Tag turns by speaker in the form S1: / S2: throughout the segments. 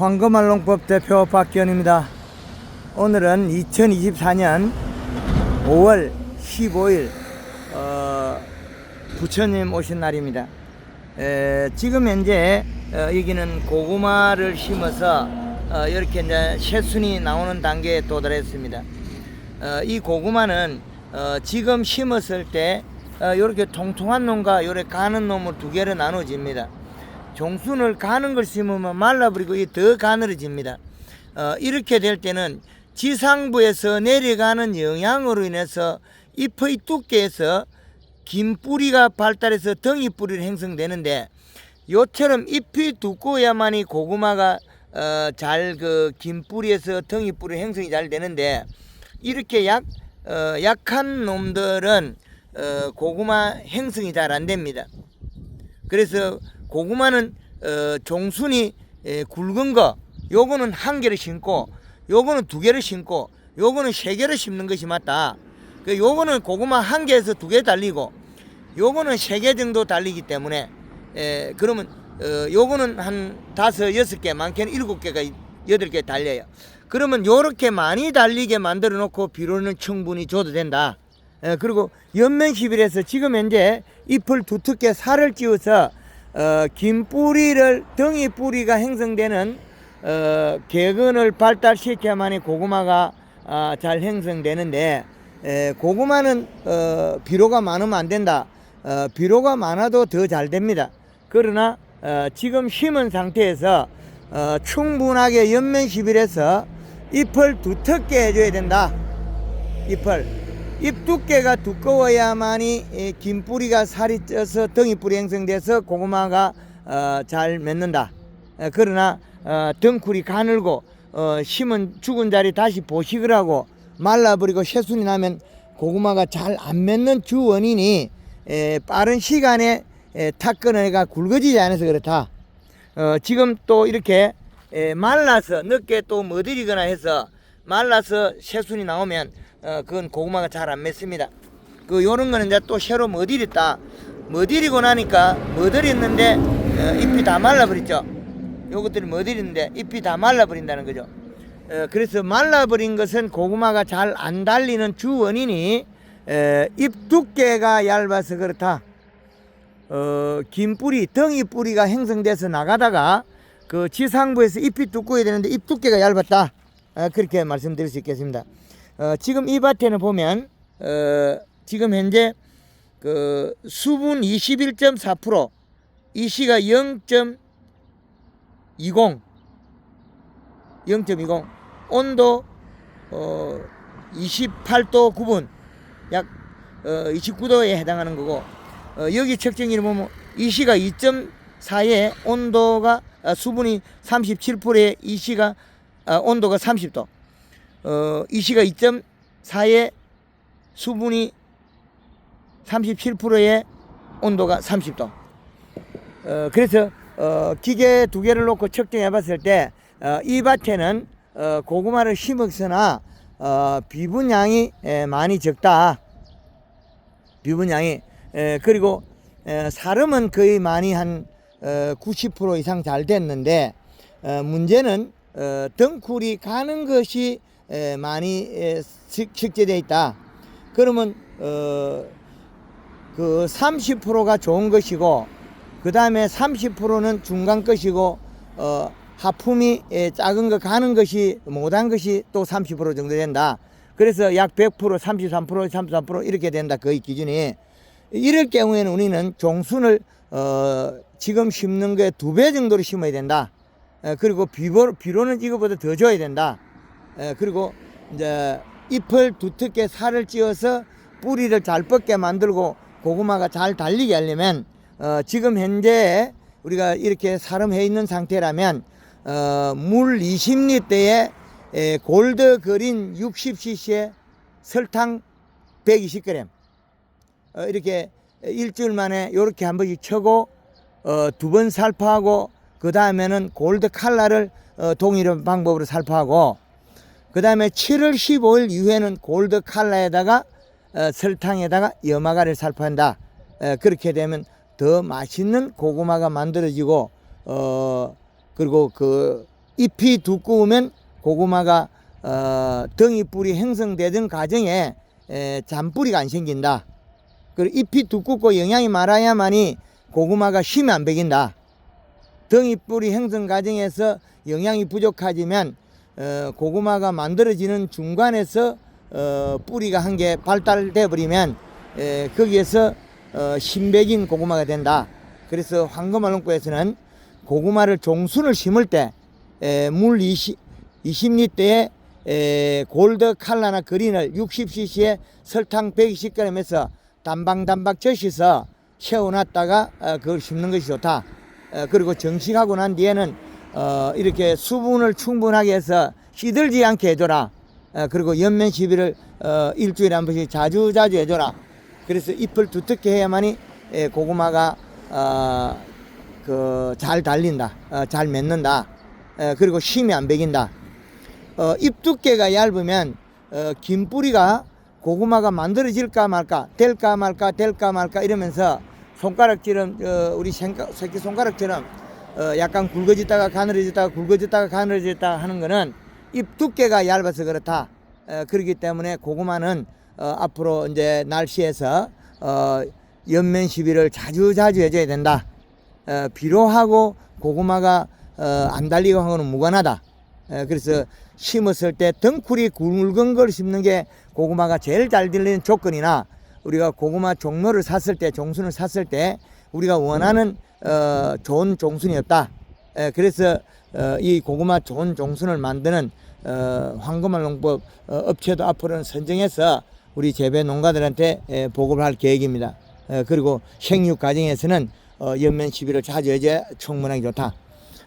S1: 황금알농법 대표 박기현입니다. 오늘은 2024년 5월 15일 어, 부처님 오신 날입니다. 에, 지금 현재 어, 여기는 고구마를 심어서 어, 이렇게 이제 새순이 나오는 단계에 도달했습니다. 어, 이 고구마는 어, 지금 심었을 때 어, 이렇게 통통한 놈과 요렇게 가는 놈을 두 개로 나눠집니다. 종순을 가는 걸 심으면 말라버리고 이더 가늘어집니다. 어, 이렇게 될 때는 지상부에서 내려가는 영향으로 인해서 잎의 두께에서 긴 뿌리가 발달해서 덩이 뿌리로 형성되는데 요처럼 잎이 두꺼워야만이 고구마가 어, 잘그 긴 뿌리에서 덩이 뿌리 형성이 잘 되는데 이렇게 약 어, 약한 놈들은 어, 고구마 형성이 잘 안 됩니다. 그래서 고구마는 어, 종순이 에, 굵은 거 요거는 한 개를 심고 요거는 두 개를 심고 요거는 세 개를 심는 것이 맞다. 그 요거는 고구마 한 개에서 두 개 달리고 요거는 세 개 정도 달리기 때문에 에, 그러면 어, 요거는 한 다섯 여섯 개 많게는 일곱 개가 여덟 개 달려요. 그러면 요렇게 많이 달리게 만들어 놓고 비료는 충분히 줘도 된다. 에, 그리고 연면 11에서 지금 현재 잎을 두텁게 살을 찌워서 어, 긴 뿌리를 덩이 뿌리가 형성되는 어, 개근을 발달시켜야만이 고구마가 아, 잘 형성되는데 에, 고구마는 어, 비료가 많으면 안 된다. 어, 비료가 많아도 더 잘 됩니다. 그러나 어, 지금 심은 상태에서 어, 충분하게 연면 11에서 잎을 두텁게 해줘야 된다. 잎을 잎 두께가 두꺼워야만이 이긴 뿌리가 살이 쪄서 덩이 뿌리 형성돼서 고구마가 어, 잘 맺는다. 어, 그러나 어, 덩쿨이 가늘고 어, 심은 죽은 자리 다시 보식을 하고 말라버리고 새순이 나면 고구마가 잘 안 맺는 주 원인이 에, 빠른 시간에 에, 탁근어가 굵어지지 않아서 그렇다. 어, 지금 또 이렇게 에, 말라서 늦게 또 머드리거나 해서 말라서 새순이 나오면 어, 그건 고구마가 잘 안 맺습니다. 그 요런 거는 이제 또 새로 머디렸다. 머디리고 나니까 머드렸는데 어, 잎이 다 말라버렸죠. 요것들이 머디렸는데 잎이 다 말라버린다는 거죠. 어, 그래서 말라버린 것은 고구마가 잘 안 달리는 주 원인이 에, 잎 두께가 얇아서 그렇다. 어, 긴 뿌리, 덩이 뿌리가 형성돼서 나가다가 그 지상부에서 잎이 두꺼워야 되는데 잎 두께가 얇았다. 아, 그렇게 말씀드릴 수 있겠습니다. 어, 지금 이 밭에는 보면 어, 지금 현재 그 수분 21.4%, 이 시가 0.20, 0.20, 온도 어, 28도 9분, 약 어, 29도에 해당하는 거고 어, 여기 측정기를 보면 이 시가 2.4에 온도가 아, 수분이 37%에 이 시가 아, 온도가 30도. 어, 이 시가 2.4에 수분이 37%에 온도가 30도. 어, 그래서 어, 기계 두 개를 놓고 측정해 봤을 때, 어, 이 밭에는 어, 고구마를 심었으나 어, 비분량이 에, 많이 적다. 비분량이 에, 그리고 에, 사름은 거의 많이 한 어, 90% 이상 잘 됐는데 어, 문제는 어, 덩쿨이 가는 것이 에, 많이 에, 식- 식재되어 있다. 그러면 어, 그 30%가 좋은 것이고 그 다음에 30%는 중간 것이고 어, 하품이 에, 작은 거 가는 것이 못한 것이 또 30% 정도 된다. 그래서 약 100%, 33%, 33% 이렇게 된다. 거의 기준이. 이럴 경우에는 우리는 종순을 어, 지금 심는 게두배 정도로 심어야 된다. 에, 그리고 비료, 비료는 이거보다 더 줘야 된다. 에, 그리고 이제 잎을 두텁게 살을 찌어서 뿌리를 잘 뻗게 만들고 고구마가 잘 달리게 하려면 어, 지금 현재 우리가 이렇게 사름해 있는 상태라면 어, 물 20리터에 에, 골드 그린 60cc에 설탕 120g 어, 이렇게 일주일 만에 이렇게 한 번씩 쳐고 어, 두 번 살포하고 그 다음에는 골드 칼라를 어, 동일한 방법으로 살포하고 그 다음에 7월 15일 이후에는 골드 칼라에다가 어, 설탕에다가 염화가를 살포한다. 에, 그렇게 되면 더 맛있는 고구마가 만들어지고 어 그리고 그 잎이 두꺼우면 고구마가 어, 덩이 뿌리 형성되던 과정에 에, 잔뿌리가 안 생긴다. 그리고 잎이 두껍고 영양이 많아야만이 고구마가 힘이 안 배긴다. 덩이 뿌리 형성 과정에서 영양이 부족하지만 어, 고구마가 만들어지는 중간에서 어, 뿌리가 한 개 발달돼 버리면 에, 거기에서 어, 신백인 고구마가 된다. 그래서 황금알롱구에서는 고구마를 종순을 심을 때 물 20, 20리터에 에, 골드 칼라나 그린을 60cc에 설탕 120g에서 단방단박 젖혀서 채워놨다가 어, 그걸 심는 것이 좋다. 어, 그리고 정식하고 난 뒤에는 어, 이렇게 수분을 충분하게 해서 시들지 않게 해줘라. 어, 그리고 연면 시비를 어, 일주일에 한 번씩 자주 자주 해줘라. 그래서 잎을 두텁게 해야만이 에, 고구마가 어, 그 잘 달린다, 어, 잘 맺는다. 에, 그리고 힘이 안 배긴다. 어, 잎 두께가 얇으면 어, 긴 뿌리가 고구마가 만들어질까 말까, 될까 말까, 될까 말까 이러면서 손가락처럼 어, 우리 생가- 새끼 손가락처럼 어, 약간 굵어졌다가 가늘어졌다가 굵어졌다가 가늘어졌다 하는 거는 잎 두께가 얇아서 그렇다. 어, 그렇기 때문에 고구마는 어, 앞으로 이제 날씨에서 어, 연면 시비를 자주 자주 해줘야 된다. 어, 비료하고 고구마가 어, 안 달리고 하는 거는 무관하다. 에, 그래서 심었을 때 덩쿨이 굵은 걸 심는 게 고구마가 제일 잘 들리는 조건이나 우리가 고구마 종로를 샀을 때 종순을 샀을 때 우리가 원하는 어, 좋은 종순이 없다. 에, 그래서 어, 이 고구마 좋은 종순을 만드는 어, 황금알 농법 어, 업체도 앞으로는 선정해서 우리 재배 농가들한테 에, 보급을 할 계획입니다. 에, 그리고 생육 과정에서는 어, 연면 시비를 해줘야 충분하게 좋다.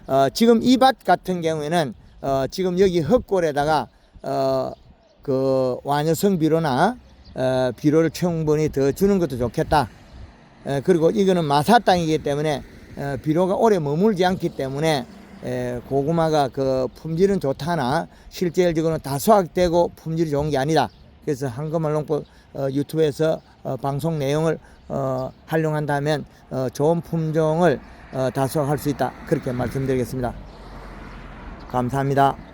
S1: 어, 지금 이 밭 같은 경우에는 어, 지금 여기 흙골에다가 어, 그 완효성 비료나 어, 비료를 충분히 더 주는 것도 좋겠다. 에, 그리고 이거는 마사 땅이기 때문에 어, 비료가 오래 머물지 않기 때문에 에, 고구마가 그 품질은 좋다나 실질적으로는 다 수확되고 품질이 좋은 게 아니다. 그래서 한금말농법 어, 유튜브에서 어, 방송 내용을 어, 활용한다면 어, 좋은 품종을 어, 다 수확할 수 있다. 그렇게 말씀드리겠습니다. 감사합니다.